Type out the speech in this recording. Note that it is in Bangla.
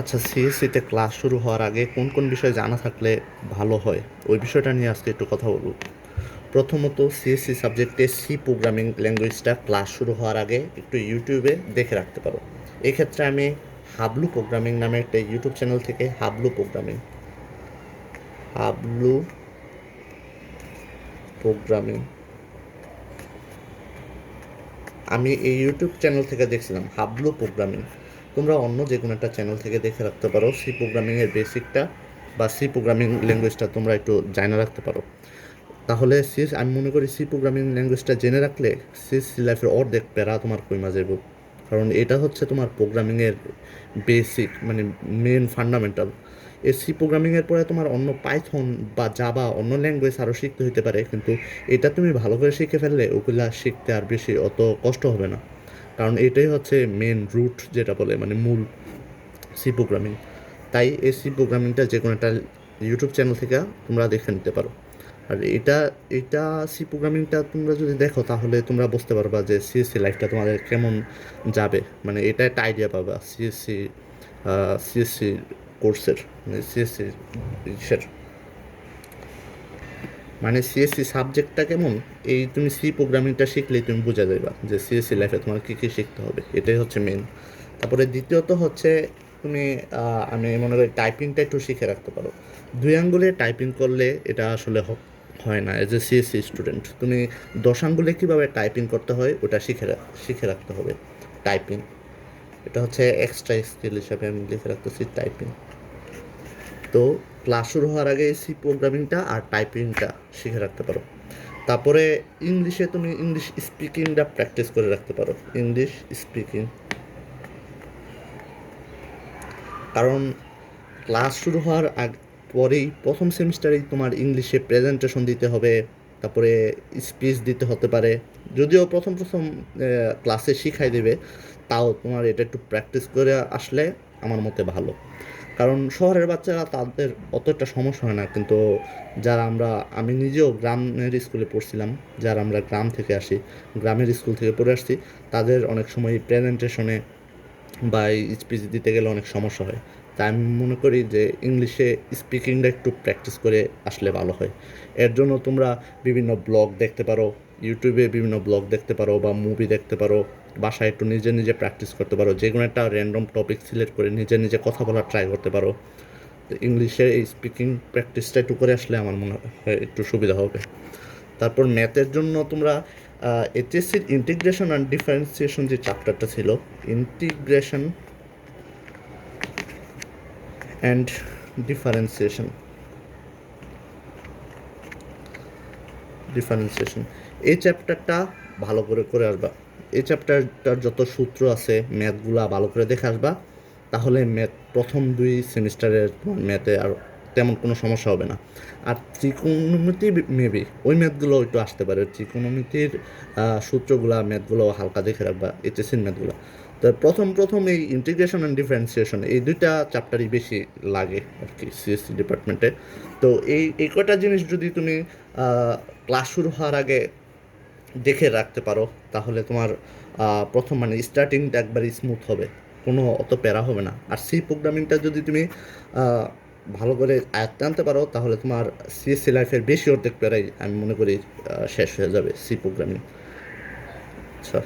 আচ্ছা সিএসসিতে ক্লাস শুরু হওয়ার আগে কোন কোন বিষয় জানা থাকলে ভালো হয়? ওই বিষয়টা নিয়ে আজকে একটু কথা বলব। প্রথমত সিএসসি সাবজেক্টে সি প্রোগ্রামিং ল্যাঙ্গুয়েজটা ক্লাস শুরু হওয়ার আগে একটু ইউটিউবে দেখে রাখতে পারো। এক্ষেত্রে আমি হাবলু প্রোগ্রামিং নামে একটা ইউটিউব চ্যানেল থেকে হাবলু প্রোগ্রামিং হাবলু প্রোগ্রামিং আমি এই ইউটিউব চ্যানেল থেকে দেখছিলাম হাবলু প্রোগ্রামিং তোমরা অন্য যে কোনো একটা চ্যানেল থেকে দেখে রাখতে পারো সি প্রোগ্রামিংয়ের বেসিকটা বা সি প্রোগ্রামিং ল্যাঙ্গুয়েজটা তোমরা একটু জানা রাখতে পারো। তাহলে সি আমি মনে করি সি প্রোগ্রামিং ল্যাঙ্গুয়েজটা জেনে রাখলে সি সি লাইফের অর্ধেক প্যারা তোমার কইমা যাইব। কারণ এটা হচ্ছে তোমার প্রোগ্রামিংয়ের বেসিক মানে মেন ফান্ডামেন্টাল এই সি প্রোগ্রামিংয়ের পরে তোমার অন্য পাইথন বা জাবা অন্য ল্যাঙ্গুয়েজ আরও শিখতে হতে পারে, কিন্তু এটা তুমি ভালো করে শিখে ফেললে ওগুলা শিখতে আর বেশি অত কষ্ট হবে না। কারণ এটাই হচ্ছে মেন রুট যেটা বলে মানে মূল সি প্রোগ্রামিং তাই এই সি প্রোগ্রামিংটা যে কোনো একটা ইউটিউব চ্যানেল থেকে তোমরা দেখে নিতে পারো। আর এটা এটা সি প্রোগ্রামিংটা তোমরা যদি দেখো, তাহলে তোমরা বুঝতে পারবা যে সিএসসি লাইফটা তোমাদের কেমন যাবে। মানে এটা একটা আইডিয়া পাবা সিএসসি সিএসসি কোর্সের মানে সিএসসি ইসের। মানে সিএসসি সাবজেক্টটা কেমন? এই তুমি সি প্রোগ্রামিংটা শিখলেই তুমি বোঝা যাবে যে সিএসসি লাইফে তোমার কী কী শিখতে হবে, এটাই হচ্ছে মেন তারপরে দ্বিতীয়ত হচ্ছে তুমি আমি মনে করি টাইপিংটা একটু শিখে রাখতে পারো। দুই আঙ্গুলে টাইপিং করলে এটা আসলে হয় না এজ এ সিএসসি স্টুডেন্ট তুমি দশ আঙ্গুলে কীভাবে টাইপিং করতে হয়, ওটা শিখে শিখে রাখতে হবে টাইপিং এটা হচ্ছে এক্সট্রা স্কিল হিসাবে আমি লিখে রাখতেছি টাইপিং তো ক্লাস শুরু হওয়ার আগে সি প্রোগ্রামিংটা আর টাইপিংটা শিখে রাখতে পারো। তারপরে ইংলিশে তুমি ইংলিশ স্পিকিংটা প্র্যাকটিস করে রাখতে পারো। ইংলিশ স্পিকিং কারণ ক্লাস শুরু হওয়ার আগ, পরেই প্রথম সেমিস্টারেই তোমার ইংলিশে প্রেজেন্টেশন দিতে হবে, তারপরে স্পিচ দিতে হতে পারে। যদিও প্রথম প্রথম ক্লাসে শিখাই দেবে, তাও তোমার এটা একটু প্র্যাকটিস করে আসলে আমার মতে ভালো। কারণ শহরের বাচ্চারা তাদের অত একটা সমস্যা হয় না। কিন্তু যারা আমরা, আমি নিজেও গ্রামের স্কুলে পড়ছিলাম, যারা আমরা গ্রাম থেকে আসি, গ্রামের স্কুল থেকে পড়ে আসছি, তাদের অনেক সময় প্রেজেন্টেশনে বা স্পিচ দিতে গেলে অনেক সমস্যা হয়। তাই আমি মনে করি যে ইংলিশে স্পিকিংটা একটু প্র্যাকটিস করে আসলে ভালো হয়। এর জন্য তোমরা বিভিন্ন ব্লগ দেখতে পারো ইউটিউবে বিভিন্ন ব্লগ দেখতে পারো বা মুভি দেখতে পারো। বাসায় একটু নিজে নিজে প্র্যাকটিস করতে পারো যে কোনো একটা র্যান্ডম টপিক সিলেক্ট করে নিজে নিজে কথা বলার ট্রাই করতে পারো। তো ইংলিশে এই স্পিকিং প্র্যাকটিসটা একটু করে আসলে আমার মনে হয় একটু সুবিধা হবে। তারপর ম্যাথের জন্য তোমরা এইচএসসির ইন্টিগ্রেশন অ্যান্ড ডিফারেন্সিয়েশন যে চ্যাপ্টারটা ছিল ইন্টিগ্রেশন অ্যান্ড ডিফারেন্সিয়েশন ডিফারেন্সিয়েশন এই চ্যাপ্টারটা ভালো করে করে আসবা। এই চ্যাপ্টারটার যত সূত্র আছে ম্যাথগুলা ভালো করে দেখে আসবা, তাহলে ম্যাথ প্রথম দুই সেমিস্টারের তোমার ম্যাথে আর তেমন কোনো সমস্যা হবে না। আর ত্রিকোণমিতি মেবি ওই ম্যাথগুলো একটু আসতে পারে। ত্রিকোণমিতির সূত্রগুলা ম্যাথগুলো হালকা দেখে রাখবা এইচএসির ম্যাথগুলো তো প্রথম প্রথম এই ইন্টিগ্রেশন অ্যান্ড ডিফারেন্সিয়েশন এই দুইটা চ্যাপ্টারই বেশি লাগে আর কি সিএসসি ডিপার্টমেন্টে তো এই এই কটা জিনিস যদি তুমি ক্লাস শুরু হওয়ার আগে দেখে রাখতে পারো, তাহলে তোমার প্রথম মানে স্টার্টিংটা একবারই স্মুথ হবে, কোনো অত প্যারা হবে না। আর সি প্রোগ্রামিংটা যদি তুমি ভালো করে আয়ত্তে আনতে পারো, তাহলে তোমার সিএসসি লাইফের বেশি অর্ধেক প্যারাই আমি মনে করি শেষ হয়ে যাবে সি প্রোগ্রামিং আচ্ছা।